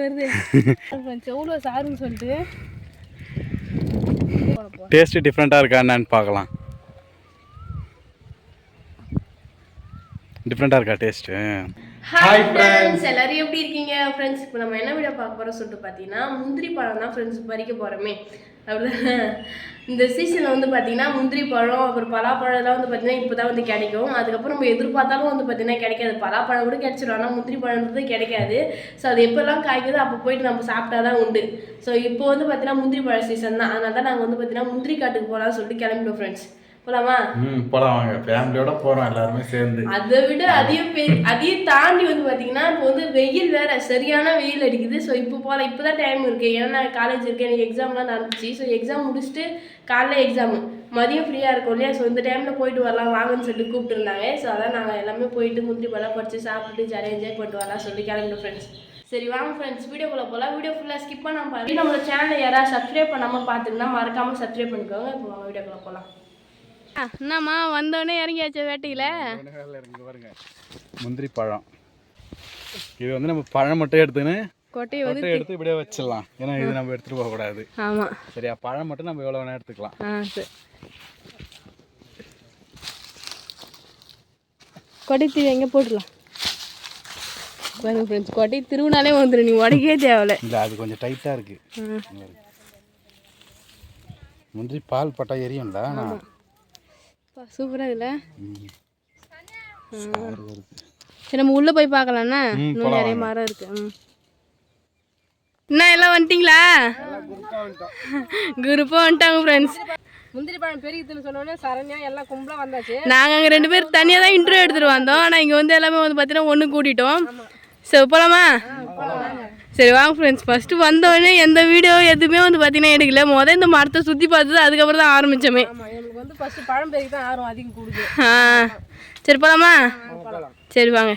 வருது. சாருன்னு சொல்லிட்டு. டேஸ்ட்டு டிஃப்ரெண்ட்டாக இருக்கா என்னன்னு பார்க்கலாம். டிஃப்ரெண்ட்டாக இருக்கா டேஸ்ட்டு ஹாய் ஃப்ரெண்ட்ஸ் எல்லாரும் எப்படி இருக்கீங்க? ஃப்ரெண்ட்ஸ் இப்போ நம்ம என்ன வீடியோ பார்க்க போகிறோம் சொல்லிட்டு பார்த்தீங்கன்னா முந்திரி பழம் தான் ஃப்ரெண்ட்ஸ் பறிக்க போகிறோமே அப்படிதான் இந்த சீசனில் வந்து பார்த்தீங்கன்னா முந்திரி பழம் அப்புறம் பலாப்பழம் எல்லாம் வந்து பார்த்தீங்கன்னா இப்போ தான் வந்து கிடைக்கும். அதுக்கப்புறம் நம்ம எதிர்பார்த்தாலும் வந்து பார்த்தீங்கன்னா கிடைக்காது. பலாப்பழம் கூட கிடைச்சிடும் ஆனால் முந்திரி பழம்ன்றது கிடைக்காது. ஸோ அது எப்போல்லாம் காய்க்குதோ அப்போ போயிட்டு நம்ம சாப்பிட்டா தான் உண்டு. ஸோ இப்போ வந்து பார்த்தீங்கன்னா முந்திரி பழ சீசன் தான். அதனால தான் நாங்கள் வந்து பார்த்தீங்கன்னா முந்திரி காட்டுக்கு போகலாம்னு சொல்லிட்டு கிளம்பிட்டோம் ஃப்ரெண்ட்ஸ் போகலாமா ம் போகலாம் வாங்க. ஃபேமிலியோட போகிறோம் எல்லாருமே சேர்ந்து. அதை விட அதையும் அதையும் தாண்டி வந்து பாத்தீங்கன்னா இப்போ வந்து வெயில் வேற சரியான வெயில் அடிக்குது. ஸோ இப்போ போல இப்போதான் டைம் இருக்கு. ஏன்னா நான் காலேஜ் இருக்கேன் எனக்கு எக்ஸாம்லாம் நடந்துச்சு. ஸோ எக்ஸாம் முடிச்சுட்டு காலைல எக்ஸாம் மதியம் ஃப்ரீயாக இருக்கும் இல்லையா? ஸோ இந்த டைமில் போயிட்டு வரலாம் வாங்கன்னு சொல்லிட்டு கூப்பிட்டு இருந்தாங்க ஸோ அதான் நாங்கள் எல்லாமே போயிட்டு முந்திரி பழம் பறிச்சு சாப்பிட்டுட்டு ஜாலியாக என்ஜாய் பண்ணிட்டு வரலாம் சொல்லி கிளம்பிட்டோம் ஃப்ரெண்ட்ஸ் சரி வாங்க ஃப்ரெண்ட்ஸ் வீடியோக்குள்ள போகலாம் வீடியோ ஃபுல்லாக ஸ்கிப் பண்ணாம பாருங்க. நம்மளோட சேனலை யாராவது சப்ஸ்கிரைப் பண்ணாமல் பார்த்துருந்தா மறக்காமல் சப்ஸ்கிரைப் பண்ணிக்கோங்க. இப்போ வாங்க வீடியோக்குள்ள போகலாம் என்னம்மா வந்தோடனே இறங்கியாச்சு வேட்டையில்? பாருங்க முந்திரி பழம் இது வந்து நம்ம பழம் மட்டும் எடுத்துன்னு கொட்டையை வந்து எடுத்து இப்படியே வச்சிடலாம். ஏன்னா இது நம்ம எடுத்துகிட்டு போகக்கூடாது ஆமாம் சரியா பழம் மட்டும் நம்ம எவ்வளோ வேணால் எடுத்துக்கலாம். ஆ சரி. கொடை தீ எங்கே போட்டுடலாம்? பாருங்க ஃப்ரெண்ட்ஸ் கொடை திருவினாலே வந்துடும் நீ உடைக்கவே தேவையில்ல. இல்லை அது கொஞ்சம் டைட்டாக இருக்குது முந்திரி பால் பட்டா எரியும்ல ஆனால் சூப்பராக இல்லை ம். சாறு வருது சரி நம்ம உள்ளே போய் பார்க்கலாம்ண்ணா இன்னும் நிறைய மரம் இருக்கு. ம். என்ன எல்லாம் வந்துட்டீங்களா? குரூப்பாக வந்துட்டாங்க ஃப்ரெண்ட்ஸ் முந்திரி பழம் பெருகுதுன்னு சொன்னோடனே சரண்யா எல்லாம் கும்பலாக வந்தாச்சு. நாங்கள் அங்கே ரெண்டு பேரும் தனியாக தான் இன்டர்வியூ எடுத்துகிட்டு வந்தோம். ஆனால் இங்கே வந்து எல்லாமே வந்து பார்த்தீங்கன்னா ஒன்று கூட்டிட்டோம். சரி போகலாமா சரி வாங்க ஃப்ரெண்ட்ஸ் ஃபஸ்ட்டு வந்தோடனே எந்த வீடியோ எதுவுமே வந்து பார்த்தீங்கன்னா எடுக்கல. மொதல் இந்த மரத்தை சுற்றி பார்த்து அதுக்கப்புறம் தான் ஆரம்பித்தோமே எங்களுக்கு வந்து ஃபஸ்ட்டு பழம் பெருகி தான் ஆர்வம் அதிகம் கூடுது. ஆ சரி போகலாமா சரி வாங்க.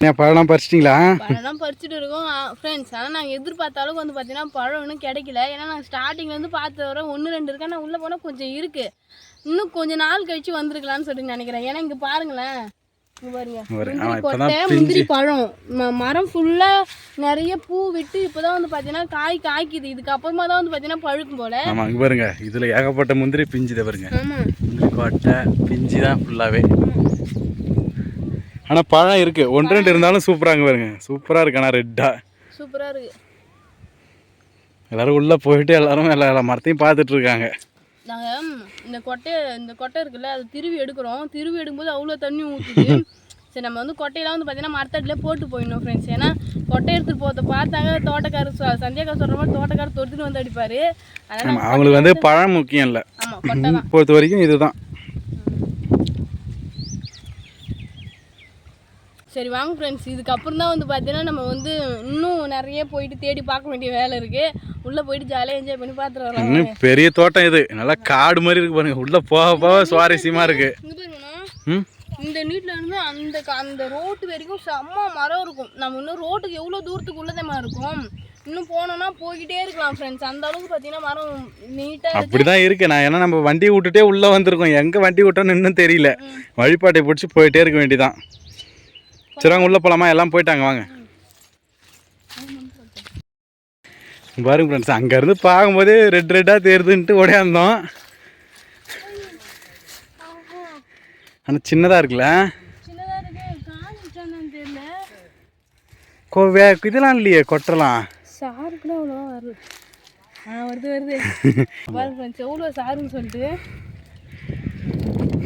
ஏன் பழம்லாம் பறிச்சிட்டிங்களா? பழம்லாம் பறிச்சுட்டு இருக்கோம் ஃப்ரெண்ட்ஸ் ஆனால் நாங்கள் எதிர்பார்த்த அளவுக்கு வந்து பார்த்தீங்கன்னா பழம் இன்னும் கிடைக்கல. ஏன்னா நாங்கள் ஸ்டார்டிங்லேருந்து பார்த்த வர ஒன்று ரெண்டு இருக்கு? ஆனால் உள்ளே போனால் கொஞ்சம் இருக்குது இன்னும் கொஞ்சம் நாள் கழிச்சு வந்திருக்கலாம்னு சொல்லிட்டு நினைக்கிறேன். ஏன்னா இங்கே பாருங்களேன் முந்திரி பழம். மரம் ஃபுல்லாக நிறைய பூ விட்டு இப்போதான் வந்து பார்த்தீங்கன்னா காய் காய்க்குது. இதுக்கு அப்புறமா தான் வந்து பார்த்தீங்கன்னா பழுக்கும் போல. இங்கே பாருங்க. இதில் ஏகப்பட்ட முந்திரி பிஞ்சு தான் பாருங்க முந்திரி கொட்டை பிஞ்சு தான் ஃபுல்லாகவே ஆனால் பழம் இருக்குது ஒன்று ரெண்டு இருந்தாலும் சூப்பராக இங்கே பாருங்க. சூப்பராக இருக்கு ஆனால் ரெட்டாக சூப்பராக இருக்கு. எல்லாரும் உள்ளே போயிட்டு எல்லாரும் எல்லா மரத்தையும் பார்த்துட்டு இருக்காங்க. இந்த கொட்டையை இந்த கொட்டை இருக்குல்ல அது திருவி எடுக்கிறோம். திருவி எடுக்கும்போது அவ்வளோ தண்ணி ஊற்றுது சரி நம்ம வந்து கொட்டையெல்லாம் வந்து பார்த்தீங்கன்னா மரத்தடியில் போட்டு போயிடணும் ஃப்ரெண்ட்ஸ் ஏன்னா கொட்டை எடுத்துகிட்டு போகிறத பார்த்தாங்க தோட்டக்காரர் சந்தியாக்கார் சொல்கிற மாதிரி தோட்டக்காரர் தொடுத்துட்டு வந்து அடிப்பார். அதனால் அவங்களுக்கு வந்து பழம் முக்கியம் இல்லை. கொட்டை பொறுத்த வரைக்கும் இதுதான். சரி வாங்க ஃப்ரெண்ட்ஸ் இதுக்கப்புறம் தான் வந்து பார்த்தீங்கன்னா நம்ம வந்து இன்னும் நிறைய போயிட்டு தேடி பார்க்க வேண்டிய வேலை இருக்குது உள்ளே போயிட்டு ஜாலியாக என்ஜாய் பண்ணி பார்த்துட்டு வரலாம். இன்னும் பெரிய தோட்டம் இது. நல்லா காடு மாதிரி இருக்கு பாருங்க. உள்ளே போக போக சுவாரஸ்யமாக இருக்கு. இங்கே பாருங்கண்ணா ம்? இந்த நீட்டில் இருந்து அந்த அந்த ரோட்டு வரைக்கும் செம்ம மரம் இருக்கும். நம்ம இன்னும் ரோட்டுக்கு எவ்வளோ தூரத்துக்கு உள்ளதமா இருக்கும். இன்னும் போனோம்னா போய்கிட்டே இருக்கலாம் ஃப்ரெண்ட்ஸ் அந்த அளவுக்கு பார்த்தீங்கன்னா மரம் நீட்டாக அப்படிதான் இருக்கு. நான் ஏன்னா நம்ம வண்டியை விட்டுட்டே உள்ளே வந்திருக்கோம். எங்கே வண்டி விட்டோன்னு இன்னும் தெரியல. வழிபாட்டை பிடிச்சி போயிட்டே இருக்க வேண்டியதான் சரி வாங்க உள்ளே போகலாமா எல்லாம் போயிட்டாங்க வாங்க. பாருங்க ஃப்ரெண்ட்ஸ் அங்கேருந்து பார்க்கும்போதே ரெட் ரெட்டாக தேருதுன்ட்டு ஓடியாந்தோம். ஆனால் சின்னதாக இருக்குல்ல? சின்னதாக இருக்கு. காஞ்சிச்சான்னு தெரியல. கோ வே இதெல்லாம் இல்லையே கொட்டலாம். சாரு கூட அவ்வளோவா வரல. ஆ வருது வருது. பாருங்க ஃப்ரெண்ட்ஸ் எவ்வளோ சாருன்னு சொல்லிட்டு.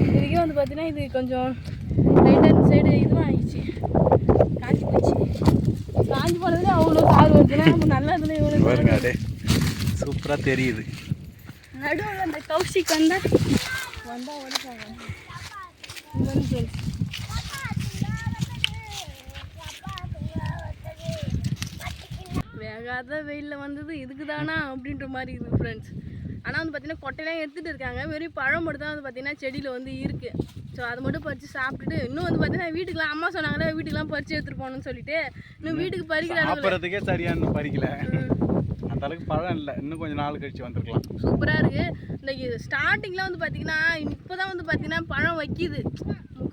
இதுக்கே வந்து பார்த்தீங்கன்னா இது கொஞ்சம் லைட்டாக சைடு இதுவும் ஆயிடுச்சு காஞ்சி போச்சு காஞ்சி போனதுல அவ்வளோ சாறு வருதுன்னா நல்லா இருந்தது இவ்வளோ சூப்பராக தெரியுது. நடுவில் அந்த கௌஷிக் வந்தா வந்தா உடப்பாங்க வேகாத வெயிலில் வந்தது இதுக்கு தானா அப்படின்ற மாதிரி இருக்குது ஃப்ரெண்ட்ஸ் ஆனால் வந்து பார்த்தீங்கன்னா கொட்டையெல்லாம் எடுத்துகிட்டு இருக்காங்க. வெறும் பழம் மட்டும் தான் வந்து பார்த்தீங்கன்னா செடியில் வந்து இருக்குது ஸோ அதை மட்டும் பறித்து சாப்பிட்டுட்டு இன்னும் வந்து பார்த்தீங்கன்னா வீட்டுக்குலாம் அம்மா சொன்னாங்களே வீட்டுக்குலாம் பறித்து எடுத்துகிட்டு போகணும்னு சொல்லிட்டு. இன்னும் வீட்டுக்கு பறிக்கிற அளவுக்கு சாப்பிட்றதுக்கே சரியா இன்னும் பறிக்கல. அந்த அளவுக்கு பழம் இல்லை. இன்னும் கொஞ்சம் நாள் கழிச்சு வந்திருக்கலாம். சூப்பராக இருக்குது இந்த ஸ்டார்டிங்கில் வந்து பார்த்தீங்கன்னா இப்போ தான் வந்து பார்த்தீங்கன்னா பழம் வைக்கிது.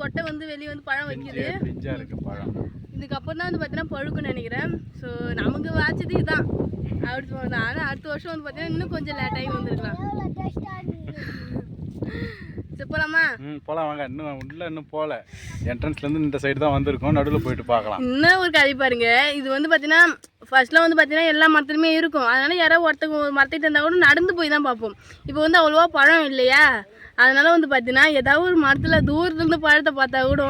கொட்டை வந்து வெளியே வந்து பழம் வைக்கிது. பிஞ்சா இருக்கு பழம். இதுக்கப்புறம் தான் வந்து பார்த்தீங்கன்னா பழுக்குன்னு நினைக்கிறேன். ஸோ நமக்கு வாச்சது இதுதான். அப்படி ஆனால் அடுத்த வருஷம் வந்து பார்த்தீங்கன்னா இன்னும் கொஞ்சம் லேட்டாகி வந்திருக்கலாம். சரி போலாமா? ம் போகலாம் வாங்க. இன்னும் உள்ள இன்னும் போகல என்ட்ரன்ஸ்லேருந்து இந்த சைடு தான் வந்திருக்கோம். நடுவில் போயிட்டு பார்க்கலாம். இன்னும் ஒரு கதை பாருங்க. இது வந்து பார்த்தீங்கன்னா ஃபர்ஸ்ட்லாம் வந்து பார்த்தீங்கன்னா எல்லா மரத்துலையுமே இருக்கும். அதனால யாரோ ஒருத்தங்க ஒரு மரத்திட்டு இருந்தால் கூட நடந்து போய் தான் பார்ப்போம். இப்போ வந்து அவ்வளோவா பழம் இல்லையா? அதனால வந்து பார்த்தீங்கன்னா ஏதாவது ஒரு மரத்தில் தூரத்துலேருந்து பழத்தை பார்த்தா கூட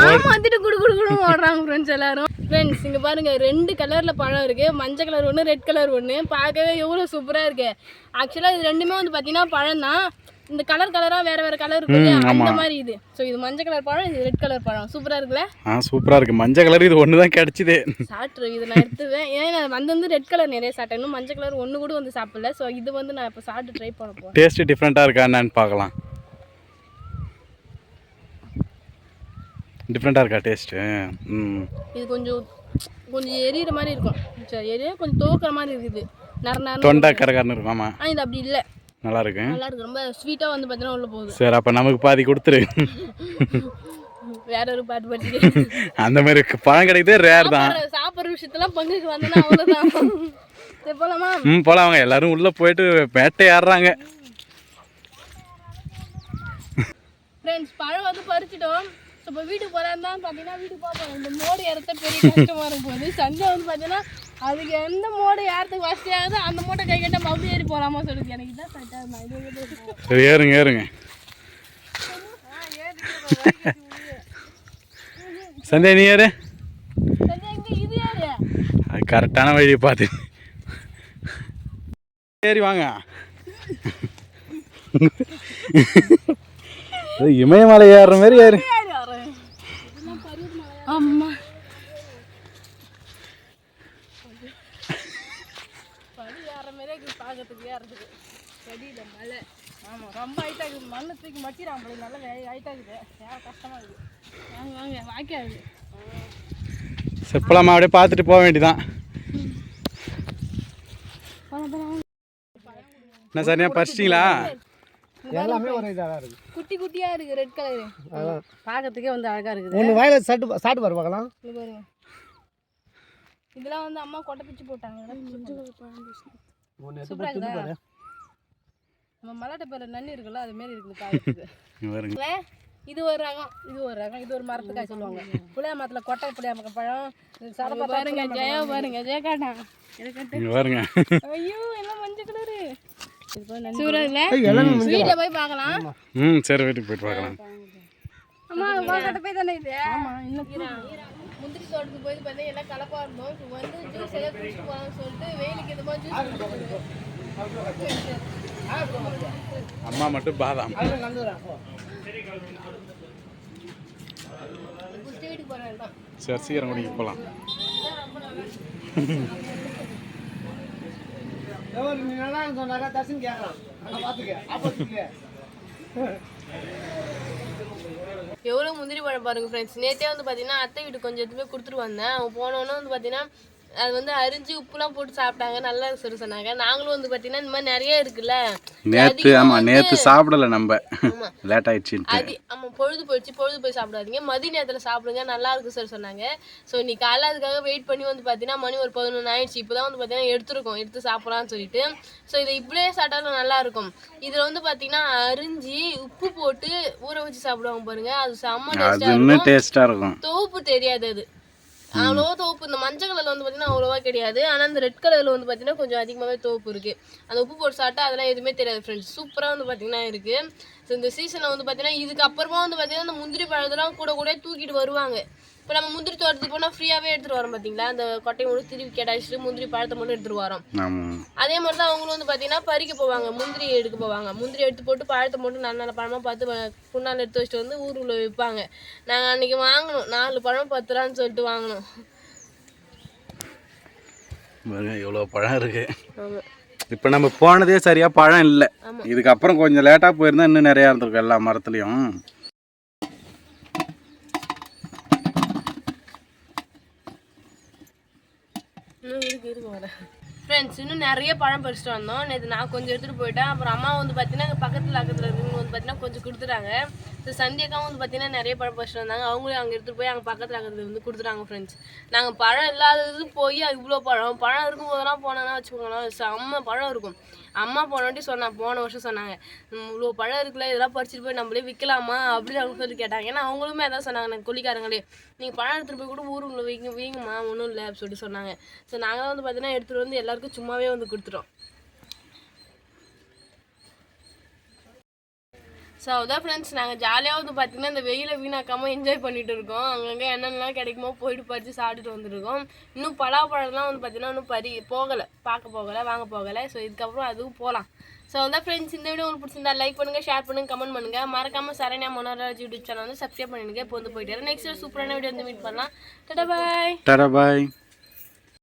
ஏமாத்திட்டு குடு குடு குடு ஓடுறாங்க ஃப்ரெண்ட்ஸ் எல்லாரும். ஃப்ரெண்ட்ஸ் இங்கே பாருங்க ரெண்டு கலரில் பழம் இருக்குது மஞ்சள் கலர் ஒன்று ரெட் கலர் ஒன்று பார்க்கவே எவ்வளோ சூப்பராக இருக்கு. ஆக்சுவலாக இது ரெண்டுமே வந்து பார்த்தீங்கன்னா பழம் தான் இந்த கலர் கலராக வேற வேற கலர் இருக்கு? அந்த மாதிரி இது. ஸோ இது மஞ்சள் கலர் பழம் இது ரெட் கலர் பழம். சூப்பராக இருக்குல்ல? ஆ சூப்பராக இருக்குது மஞ்சள் கலர் இது ஒன்று தான் கிடச்சிது. சாப்பிட்ரு இது நான் எடுத்துவேன் ஏன்னா நான் வந்து வந்து ரெட் கலர் நிறைய சாப்பிட்டேன். இன்னும் மஞ்சள் கலர் ஒன்று கூட வந்து சாப்பிடல. ஸோ இது வந்து நான் இப்போ சாப்பிட்டு ட்ரை பண்ண போகிறேன் டேஸ்ட் டிஃப்ரெண்ட்டாக இருக்கா என்னன்னு பார்க்கலாம். டிஃப்ரெண்ட்டாக இருக்கா டேஸ்ட்டு ம். இது கொஞ்சம் கொஞ்சம் எரியிற மாதிரி இருக்கும். சரி எரிய கொஞ்சம் துவக்கிற மாதிரி இருக்குது. நர நர தொண்டை கரகரன்னு இருக்கும். ஆமாம் ஆ இது அப்படி இல்லை. நல்லா இருக்கு நல்லா இருக்கு ரொம்ப ஸ்வீட்டாக வந்து பார்த்தீங்கன்னா உள்ள போகுது. சரி அப்போ நமக்கு பாதி கொடுத்துரு. வேற ஒரு பாட்டு படிச்சுட்டு அந்த மாதிரி பழம் கிடைக்குதே ரேர் தான். சாப்பிட்ற விஷயத்தெல்லாம் பங்குக்கு வந்தேன்னா அவ்வளோதான் சரி போலாமா? ம் போலாம் வாங்க எல்லாரும் உள்ளே போயிட்டு வேட்டை ஏறுறாங்க. ஃப்ரெண்ட்ஸ் பழம் வந்து பறிச்சிட்டோம். இப்போ வீட்டுக்கு போகிறான்னு தான் பார்த்தீங்கன்னா வீட்டுக்கு பார்ப்போம் இந்த மோடு ஏறத்த பெரிய கஷ்டமாக இருக்கும் போது சண்டை வந்து பார்த்தீங்கன்னா அதுக்கு எந்த மோடு ஏறத்துக்கு வசதியாகுதோ அந்த மூட்டை கை கட்ட மறுபடியும் ஏறி போகலாமா சொல்லுது எனக்கு இதான் கரெக்டாக சரி ஏறுங்க ஏறுங்க. சந்தியா நீ யாரு? அது கரெக்டான வழியை பார்த்து. ஏறி வாங்க. இமயமலை ஏறுற மாதிரி ஏறு. யாரு யாரு அம்மா படி ஏற மாதிரியே இருக்குது பார்க்கறதுக்கு ஏறதுக்கு படியில் மலை ஆமாம் ரொம்ப ஹைட்டாக இருக்குது மண்ணை தூக்கி மட்டிடாம போல நல்லா ஹைட்டாக இருக்குது ஏற கஷ்டமாக இருக்குது வாங்க வாங்க. வாய்க்காது செப்பலாமா அப்படியே பார்த்துட்டு போக வேண்டியதான் என்ன சரியா பறிச்சிட்டிங்களா? எல்லாமே ஒரு இதாக தான் இருக்குது குட்டி குட்டியாக இருக்குது ரெட் கலரு பார்க்கறதுக்கே வந்து அழகாக இருக்குது. ஒன்று வாயில சாப்பிட்டு சாப்பிட்டு பாரு பார்க்கலாம். இதெல்லாம் வந்து அம்மா கொட்டை பிச்சு போட்டாங்க. நம்ம மலாட்டை பேர் நன்னி இருக்குல்ல அது மாரி இருக்குது இது ஒரு ரகம் இது ஒரு ரகம் இது ஒரு மரத்துக்காய் சொல்லுவாங்க. புளியா மரத்தில் கொட்டை புளியா பழம் சரப்பா பாருங்க ஜெயா பாருங்க ஜெயா காட்டா பாருங்க. ஐயோ எல்லாம் மஞ்சள் கலரு? வீட்டில் போய் பார்க்கலாம் ம் சரி வீட்டுக்கு போயிட்டு பார்க்கலாம் அம்மா கொட்டை போய் தானே இது? ஆமா இன்னும் முந்திரி தோட்டத்துக்கு போய் பார்த்தீங்கன்னா எல்லாம் கலப்பா இருந்தோம். இப்போ வந்து ஜூஸ் எல்லாம் குடிச்சிட்டு போகலாம்னு சொல்லிட்டு வெயிலுக்கு இந்த மாதிரி ஜூஸ் அம்மா மட்டும் பாதாம். சரி சீக்கிரம் குடிக்க போகலாம் சொன்னாக்கா தர்ஷன் கேட்கலாம் பார்த்துக்க. எவ்வளோ முந்திரி பழம் பாருங்கள் ஃப்ரெண்ட்ஸ் நேற்றே வந்து பார்த்தீங்கன்னா அத்தை வீட்டுக்கு கொஞ்சம் எடுத்துமே கொடுத்துட்டு வந்தேன். அவன் போனோன்னே வந்து பார்த்தீங்கன்னா அது வந்து அரிஞ்சு உப்புலாம் போட்டு சாப்பிட்டாங்க. நல்லா சொல்லி சொன்னாங்க. நாங்களும் வந்து பார்த்தீங்கன்னா இந்த மாதிரி நிறைய இருக்குல்ல? நேற்று ஆமாம் நேற்று சாப்பிடல நம்ம. லேட் ஆயிடுச்சுன்ட்டு. அது ஆமாம் பொழுது போயிடுச்சு பொழுது போய் சாப்பிடாதீங்க. மதிய நேரத்தில் சாப்பிடுங்க நல்லா இருக்கு சார் சொன்னாங்க. ஸோ இன்னைக்கு காலைல அதுக்காக வெயிட் பண்ணி வந்து பார்த்தீங்கன்னா மணி ஒரு பதினொன்று ஆயிடுச்சு. இப்போ தான் வந்து பார்த்தீங்கன்னா எடுத்துருக்கோம். எடுத்து சாப்பிடலாம்னு சொல்லிட்டு. ஸோ இதை இப்படியே சாப்பிட்டாலும் நல்லா இருக்கும். இதில் வந்து பார்த்தீங்கன்னா அரிஞ்சு உப்பு போட்டு ஊற வச்சு சாப்பிடுவாங்க பாருங்க. அது செம்ம டேஸ்ட்டாக இருக்கும். தோப்பு தெரியாது அது. அவ்வளோவா தோப்பு. இந்த மஞ்சள் கலர்ல வந்து பார்த்தீங்கன்னா அவ்வளோவா கிடையாது. ஆனால் இந்த ரெட் கலர்ல வந்து பார்த்தீங்கன்னா கொஞ்சம் அதிகமாகவே தோப்பு இருக்கு. அந்த உப்பு போட்டு சாப்பிட்டா அதெல்லாம் எதுவுமே தெரியாது ஃப்ரெண்ட்ஸ் சூப்பராக வந்து பார்த்தீங்கன்னா இருக்கு. ஸோ இந்த சீசனில் வந்து பார்த்தீங்கன்னா இதுக்கு அப்புறமா வந்து பார்த்தீங்கன்னா இந்த முந்திரி பழத்தெல்லாம் கூட கூட தூக்கிட்டு வருவாங்க. இப்போ நம்ம முந்திரி தோட்டத்துக்கு போனால் ஃப்ரீயாகவே எடுத்துகிட்டு வரோம் பார்த்தீங்களா அந்த கொட்டையை மட்டும் திருப்பி கேட்டாச்சிட்டு முந்திரி பழத்தை மட்டும் எடுத்துகிட்டு வரோம். அதே மாதிரி தான் அவங்களும் வந்து பார்த்தீங்கன்னா பறிக்க போவாங்க முந்திரி எடுக்க போவாங்க. முந்திரி எடுத்து போட்டு பழத்தை மட்டும் நல்ல நல்ல பழமாக பார்த்து புண்ணால் எடுத்து வச்சுட்டு வந்து ஊருக்குள்ள விற்பாங்க நாங்கள் அன்றைக்கி வாங்கினோம் நாலு பழம் பத்து ரூபான்னு சொல்லிட்டு பாருங்க எவ்வளோ பழம் இருக்கு. ஆமாம் இப்போ நம்ம போனதே சரியா பழம் இல்லை. இதுக்கப்புறம் கொஞ்சம் லேட்டாக போயிருந்தா இன்னும் நிறையா இருந்திருக்கும் எல்லா மரத்துலையும். இன்னும் இருக்கு இருக்கு வரேன் ஃப்ரெண்ட்ஸ் இன்னும் நிறைய பழம் பறிச்சுட்டு வந்தோம். நேற்று நான் கொஞ்சம் எடுத்துகிட்டு போயிட்டேன். அப்புறம் அம்மா வந்து பார்த்தீங்கன்னா அங்கே பக்கத்தில் பக்கத்தில் இருக்கவங்க வந்து பார்த்தீங்கன்னா கொஞ்சம் கொடுத்துட்டாங்க. ஸோ சந்தியக்காவும் வந்து பார்த்தீங்கன்னா நிறைய பழம் பறிச்சுட்டு வந்தாங்க. அவங்களும் அங்கே எடுத்துகிட்டு போய் அங்கே பக்கத்தில் இருக்கிறது வந்து கொடுத்துட்டாங்க ஃப்ரெண்ட்ஸ் நாங்கள் பழம் இல்லாதது போய் இவ்வளோ பழம். பழம் இருக்கும் போதெல்லாம் போனோன்னா வச்சுக்கோங்களேன் செம்ம பழம் இருக்கும். அம்மா போன சொன்னான் போன வருஷம் சொன்னாங்க இவ்வளோ பழம் இருக்குல்ல இதெல்லாம் பறிச்சுட்டு போய் நம்மளே விற்கலாமா அப்படின்னு அவங்க சொல்லி கேட்டாங்க. ஏன்னா அவங்களுமே அதான் சொன்னாங்க எனக்கு கொல்லிக்காரங்களே நீங்கள் பழம் எடுத்துகிட்டு போய் கூட ஊருக்குள்ளே வீங்க வீங்கம்மா ஒன்றும் இல்லை அப்படின்னு சொல்லிட்டு சொன்னாங்க. ஸோ நாங்கள் வந்து பார்த்தீங்கன்னா எடுத்துகிட்டு வந்து எல்லாருக்கும் சும்மாவே வந்து கொடுத்துட்டோம். ஸோ அதான் ஃப்ரெண்ட்ஸ் நாங்கள் ஜாலியாக வந்து பார்த்தீங்கன்னா இந்த வெயிலை வீணாக்காமல் என்ஜாய் பண்ணிட்டு இருக்கோம். அங்கங்கே என்னென்னலாம் கிடைக்குமோ போயிட்டு பறித்து சாப்பிட்டுட்டு வந்துருக்கோம். இன்னும் பலாப்பழம்லாம் வந்து பார்த்தீங்கன்னா இன்னும் பறி போகலை. பார்க்க போகலை வாங்க போகலை. ஸோ இதுக்கப்புறம் அதுவும் போகலாம் ஸோ அதான் ஃப்ரெண்ட்ஸ் இந்த வீடியோ உங்களுக்கு பிடிச்சிருந்தா லைக் பண்ணுங்கள் ஷேர் பண்ணுங்கள் கமெண்ட் பண்ணுங்கள் மறக்காமல் சரண்யா மனோராஜ் யூடியூப் சேனல் வந்து சப்ஸ்கிரைப் பண்ணிடுங்க. இப்போ வந்து போயிட்டு நெக்ஸ்ட் சூப்பரான வீடியோ வந்து மீட் பண்ணலாம். டடா பாய் டடா பாய்